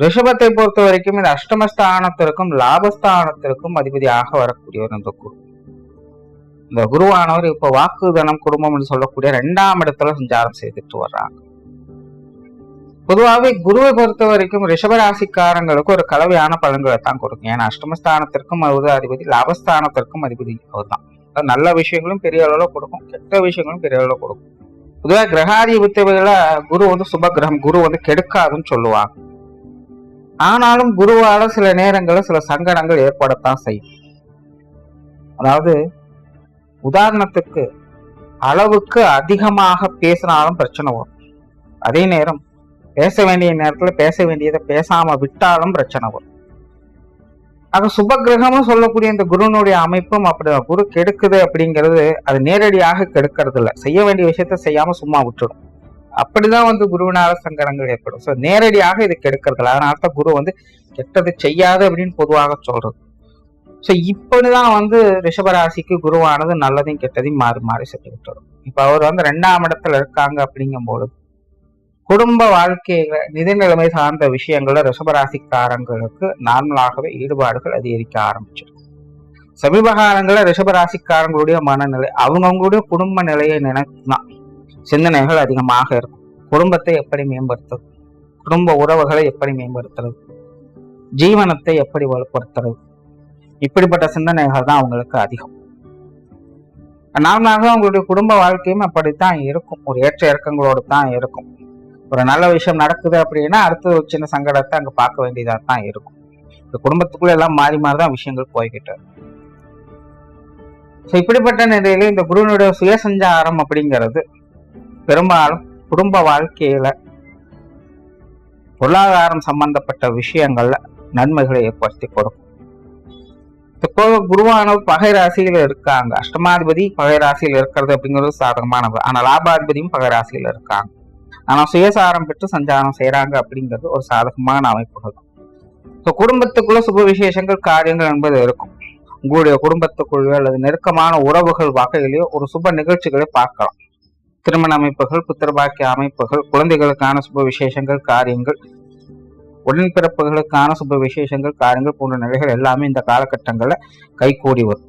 ரிஷபத்தை பொறுத்த வரைக்கும் இந்த அஷ்டமஸ்தானத்திற்கும் லாபஸ்தானத்திற்கும் அதிபதியாக வரக்கூடியவர் இந்த குரு. இந்த குருவானவர் இப்ப வாக்குதனம் குடும்பம் என்று சொல்லக்கூடிய ரெண்டாம் இடத்துல சஞ்சாரம் செய்துட்டு வர்றாங்க. பொதுவாகவே குருவை பொறுத்த வரைக்கும் ரிஷபராசிக்காரங்களுக்கு ஒரு கலவையான பலன்களை தான் கொடுக்கும். ஏன்னா அஷ்டமஸ்தானத்திற்கும் அவர் அதிபதி லாபஸ்தானத்திற்கும் அதிபதி அவர் தான். நல்ல விஷயங்களும் பெரிய அளவுல கொடுக்கும் கெட்ட விஷயங்களும் பெரிய அளவுல கொடுக்கும். பொதுவாக கிரகாதிபத்தியில குரு வந்து சுப கிரகம் குரு வந்து கெடுக்காதுன்னு சொல்லுவாங்க. ஆனாலும் குருவால சில நேரங்களில் சில சங்கடங்கள் ஏற்படத்தான் செய்யும். அதாவது உதாரணத்துக்கு அளவுக்கு அதிகமாக பேசினாலும் பிரச்சனை வரும். அதே நேரம் பேச வேண்டிய நேரத்துல பேச வேண்டியதை பேசாம விட்டாலும் பிரச்சனை வரும். ஆக சுபகிரகமும் சொல்லக்கூடிய இந்த குருனுடைய அமைப்பும் அப்படிதான் குரு கெடுக்குது அப்படிங்கிறது அது நேரடியாக கெடுக்கிறது இல்லை செய்ய வேண்டிய விஷயத்த செய்யாம சும்மா விட்டுடும். அப்படிதான் வந்து குருவினால சங்கடங்கள் ஏற்படும். ஸோ நேரடியாக இது கெடுக்கிறதுல அதனால தான் குரு வந்து கெட்டது செய்யாது அப்படின்னு பொதுவாக சொல்றது. ஸோ இப்படிதான் வந்து ரிஷபராசிக்கு குருவானது நல்லதையும் கெட்டதையும் மாறி மாறி செஞ்சு விட்டுரும். இப்போ அவர் வந்து ரெண்டாம் இடத்துல இருக்காங்க அப்படிங்கும்போது குடும்ப வாழ்க்கையில நிதிநிலைமை சார்ந்த விஷயங்கள்ல ரிஷபராசிக்காரங்களுக்கு நார்மலாகவே ஈடுபாடுகள் அதிகரிக்க ஆரம்பிச்சிடும் சமீப காலங்களில் ரிஷபராசிக்காரங்களுடைய மனநிலை அவங்கவுங்களுடைய குடும்ப நிலையை நினைத்துதான் சிந்தனைகள் அதிகமாக இருக்கும். குடும்பத்தை எப்படி மேம்படுத்துறது? குடும்ப உறவுகளை எப்படி மேம்படுத்துறது? ஜீவனத்தை எப்படி வலுப்படுத்துறது? இப்படிப்பட்ட சிந்தனைகள் தான் அவங்களுக்கு அதிகம். நார்மலாக அவங்களுடைய குடும்ப வாழ்க்கையும் அப்படித்தான் இருக்கும். ஒரு ஏற்ற இறக்கங்களோடு தான் இருக்கும். ஒரு நல்ல விஷயம் நடக்குது அப்படின்னா அடுத்தது ஒரு சின்ன சங்கடத்தை அங்க பார்க்க வேண்டியதா தான் இருக்கும். இந்த குடும்பத்துக்குள்ள எல்லாம் மாறி மாறி தான் விஷயங்கள் போய்கிட்டு ஸோ இப்படிப்பட்ட நிலையில இந்த குருவினுடைய சுயசஞ்சாரம் அப்படிங்கிறது பெரும்பாலும் குடும்ப வாழ்க்கையில பொருளாதாரம் சம்பந்தப்பட்ட விஷயங்கள்ல நன்மைகளை ஏற்படுத்தி கொடுக்கும். இப்போ குருவானவர் பகை ராசியில இருக்காங்க. அஷ்டமாதிபதி பகை ராசியில இருக்கிறது அப்படிங்கிறது சாதகமானது. ஆனா லாபாதிபதியும் பகை ராசியில இருக்காங்க. ஆனா சுயசாரம் பெற்று சஞ்சாரம் செய்யறாங்க அப்படிங்கிறது ஒரு சாதகமான அமைப்புகள். ஸோ குடும்பத்துக்குள்ள சுப விசேஷங்கள் காரியங்கள் என்பது இருக்கும். உங்களுடைய குடும்பத்துக்குள்ளே அல்லது நெருக்கமான உறவுகள் வகையிலேயோ ஒரு சுப நிகழ்ச்சிகளை பார்க்கலாம். திருமண அமைப்புகள் புத்திரபாக்கிய அமைப்புகள் குழந்தைகளுக்கான சுப விசேஷங்கள் காரியங்கள் உடன்பிறப்புகளுக்கான சுப விசேஷங்கள் காரியங்கள் போன்ற நிலைகள் எல்லாமே இந்த காலகட்டங்களில் கைகூடி வரும்.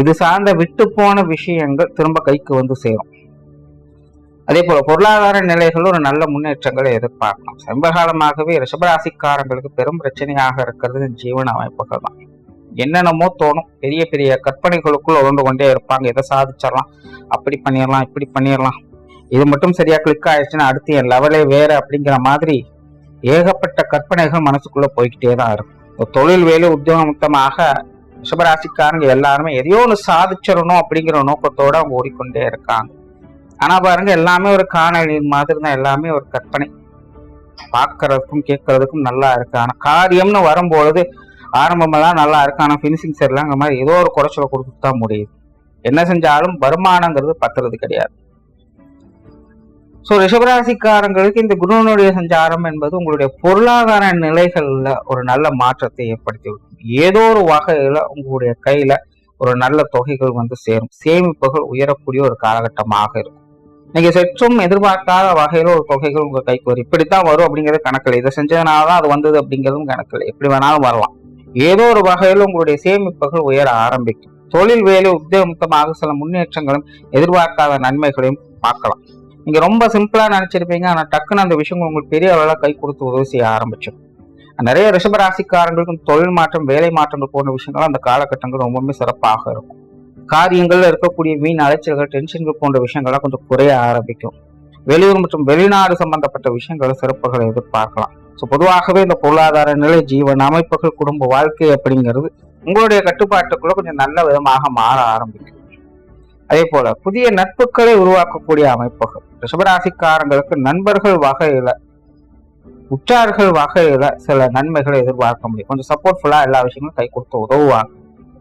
இது சார்ந்த விட்டு போன விஷயங்கள் திரும்ப கைக்கு வந்து சேரும். அதே போல பொருளாதார நிலைகள் ஒரு நல்ல முன்னேற்றங்களை எதிர்பார்க்கலாம். சமீபகாலமாகவே ரிஷபராசிக்காரங்களுக்கு பெரும் பிரச்சனையாக இருக்கிறது ஜீவன அமைப்புகள் தான். என்னென்னமோ தோணும். பெரிய பெரிய கற்பனைகளுக்குள்ள உழந்து கொண்டே இருப்பாங்க. இதை சாதிச்சிடலாம்? அப்படி பண்ணிடலாம் இப்படி பண்ணிடலாம். இது மட்டும் சரியா கிளிக் ஆயிடுச்சுன்னா அடுத்து என் லெவலே வேற அப்படிங்கிற மாதிரி ஏகப்பட்ட கற்பனைகள் மனசுக்குள்ள போய்கிட்டே தான் இருக்கும். தொழில் வேலை உத்தியோகமுத்தமாக ரிஷபராசிக்காரங்க எல்லாருமே எதையோ ஒன்று சாதிச்சிடணும் அப்படிங்கிற நோக்கத்தோட அவங்க ஓடிக்கொண்டே இருக்காங்க. ஆனா பாருங்க எல்லாமே ஒரு காணொலி மாதிரி தான். எல்லாமே ஒரு கற்பனை. பார்க்கறதுக்கும் கேட்கறதுக்கும் நல்லா இருக்கு. ஆனா காரியம்னு வரும்பொழுது ஆரம்பமெல்லாம் நல்லா இருக்கு. ஆனால் ஃபினிஷிங் சரியில்லைங்கிற மாதிரி ஏதோ ஒரு குறைச்சலை கொடுத்துட்டு தான் முடியுது. என்ன செஞ்சாலும் வருமானங்கிறது பத்துறது கிடையாது. ஸோ ரிஷபராசிக்காரங்களுக்கு இந்த குருவனுடைய சஞ்சாரம் என்பது உங்களுடைய பொருளாதார நிலைகள்ல ஒரு நல்ல மாற்றத்தை ஏற்படுத்தி விடும். ஏதோ ஒரு வகையில உங்களுடைய கையில ஒரு நல்ல தொகைகள் வந்து சேரும். சேமிப்புகள் உயரக்கூடிய ஒரு காலகட்டமாக இருக்கும். நீங்க சற்றும் எதிர்பார்க்காத வகையில் ஒரு தொகைகள் உங்க கைக்கு வரும். இப்படித்தான் வரும் அப்படிங்கிறது கணக்கில் இதை செஞ்சதுனாலதான் அது வந்தது அப்படிங்கிறதும் கணக்கில் எப்படி வேணாலும் வரலாம். ஏதோ ஒரு வகையில் உங்களுடைய சேமிப்புகள் உயர ஆரம்பிக்கும். தொழில் வேலை உத்தியோகமாக சில முன்னேற்றங்களும் எதிர்பார்க்காத நன்மைகளையும் பார்க்கலாம். நீங்க ரொம்ப சிம்பிளா நினைச்சிருப்பீங்க ஆனா டக்குன்னு அந்த விஷயங்கள் உங்களுக்கு பெரிய அளவில் கை கொடுத்து உதவி செய்ய ஆரம்பிச்சிடும். நிறைய ரிஷபராசிக்காரங்களுக்கும் தொழில் மாற்றம் வேலை மாற்றங்கள் போன்ற விஷயங்கள் அந்த காலகட்டங்கள் ரொம்பவுமே சிறப்பாக இருக்கும். காரியங்கள்ல இருக்கக்கூடிய வீண் அலைச்சல்கள் டென்ஷன்கள் போன்ற விஷயங்கள்லாம் கொஞ்சம் குறைய ஆரம்பிக்கும். வெளியூர் மற்றும் வெளிநாடு சம்பந்தப்பட்ட விஷயங்களை சிறப்புகளை எதிர்பார்க்கலாம். ஸோ பொதுவாகவே இந்த பொருளாதார நிலை ஜீவன் அமைப்புகள் குடும்ப வாழ்க்கை அப்படிங்கிறது உங்களுடைய கட்டுப்பாட்டுக்குள்ள கொஞ்சம் நல்ல விதமாக மாற ஆரம்பிக்கும். அதே போல புதிய நட்புகளை உருவாக்கக்கூடிய அமைப்புகள் ரிஷபராசிக்காரங்களுக்கு நண்பர்கள் வகையில உற்றார்கள் வகையில சில நன்மைகளை எதிர்பார்க்க முடியும். கொஞ்சம் சப்போர்ட்ஃபுல்லா எல்லா விஷயங்களும் கை கொடுத்து உதவுவாங்க.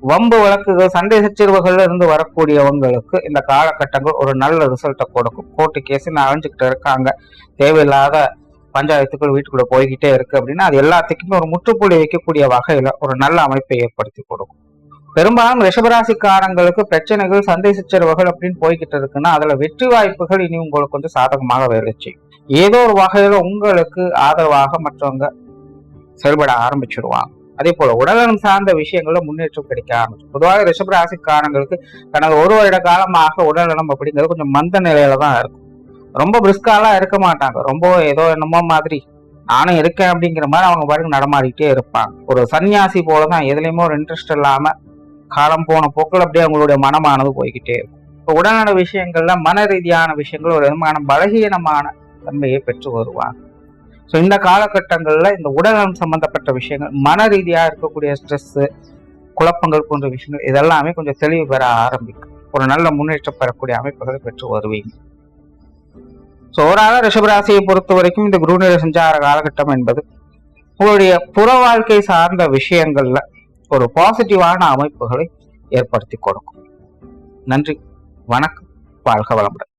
வம்பு வழக்குகள் சண்டை சச்சரவுகள்ல இருந்து வரக்கூடியவங்களுக்கு இந்த காலகட்டங்கள் ஒரு நல்ல ரிசல்ட்டை கொடுக்கும். கோர்ட்டு கேஸ் அழிஞ்சுக்கிட்டு இருக்காங்க. தேவையில்லாத பஞ்சாயத்துக்குள் வீட்டுக்குள்ள போய்கிட்டே இருக்கு அப்படின்னா அது எல்லாத்துக்குமே ஒரு முற்றுப்புள்ளி வைக்கக்கூடிய வகையில ஒரு நல்ல அமைப்பை ஏற்படுத்தி கொடுக்கும். பெரும்பாலும் ரிஷபராசிக்காரங்களுக்கு பிரச்சனைகள் சந்தை சச்சரவுகள் அப்படின்னு போய்கிட்டு இருக்குன்னா அதுல வெற்றி வாய்ப்புகள் இனி உங்களுக்கு வந்து சாதகமாக வேலை செய்யும். ஏதோ ஒரு வகையில உங்களுக்கு ஆதரவாக மற்றவங்க செயல்பட ஆரம்பிச்சிருவாங்க. அதே போல உடல்நலம் சார்ந்த விஷயங்கள்ல முன்னேற்றம் கிடைக்க ஆரம்பிச்சு பொதுவாக ரிஷபராசிக்காரங்களுக்கு தனது ஒரு வருட காலமாக உடல்நலம் அப்படிங்கிறது கொஞ்சம் மந்த நிலையில தான் இருக்கும். ரொம்ப பிரிஸ்காலாம் இருக்க மாட்டாங்க. ரொம்ப ஏதோ என்னமோ மாதிரி. நானும் இருக்கேன் அப்படிங்கிற மாதிரி அவங்க பாருங்க நடமாடிக்கிட்டே இருப்பாங்க. ஒரு சன்னியாசி போலதான் எதுலேயுமே ஒரு இன்ட்ரெஸ்ட் இல்லாமல் காலம் போன போக்கில் அப்படியே அவங்களுடைய மனமானது போய்கிட்டே இருக்கும். இப்போ உடல்நல விஷயங்கள்ல மன ரீதியான விஷயங்கள் ஒரு விதமான பலகீனமான தன்மையை பெற்று வருவாங்க. ஸோ இந்த காலகட்டங்களில் இந்த உடல்நலம் சம்பந்தப்பட்ட விஷயங்கள் மன ரீதியாக இருக்கக்கூடிய ஸ்ட்ரெஸ்ஸு குழப்பங்கள் போன்ற விஷயங்கள் இதெல்லாமே கொஞ்சம் தெளிவு பெற ஆரம்பிக்கும். ஒரு நல்ல முன்னேற்றம் பெறக்கூடிய அமைப்புகளை பெற்று வருவீங்க. ஸோ ஓராக ரிஷபராசியை பொறுத்த வரைக்கும் இந்த குருநிலை சஞ்சார காலகட்டம் என்பது உங்களுடைய புற வாழ்க்கை சார்ந்த விஷயங்கள்ல ஒரு பாசிட்டிவான அமைப்புகளை ஏற்படுத்தி கொடுக்கும். நன்றி. வணக்கம். வாழ்க வளமுடன்.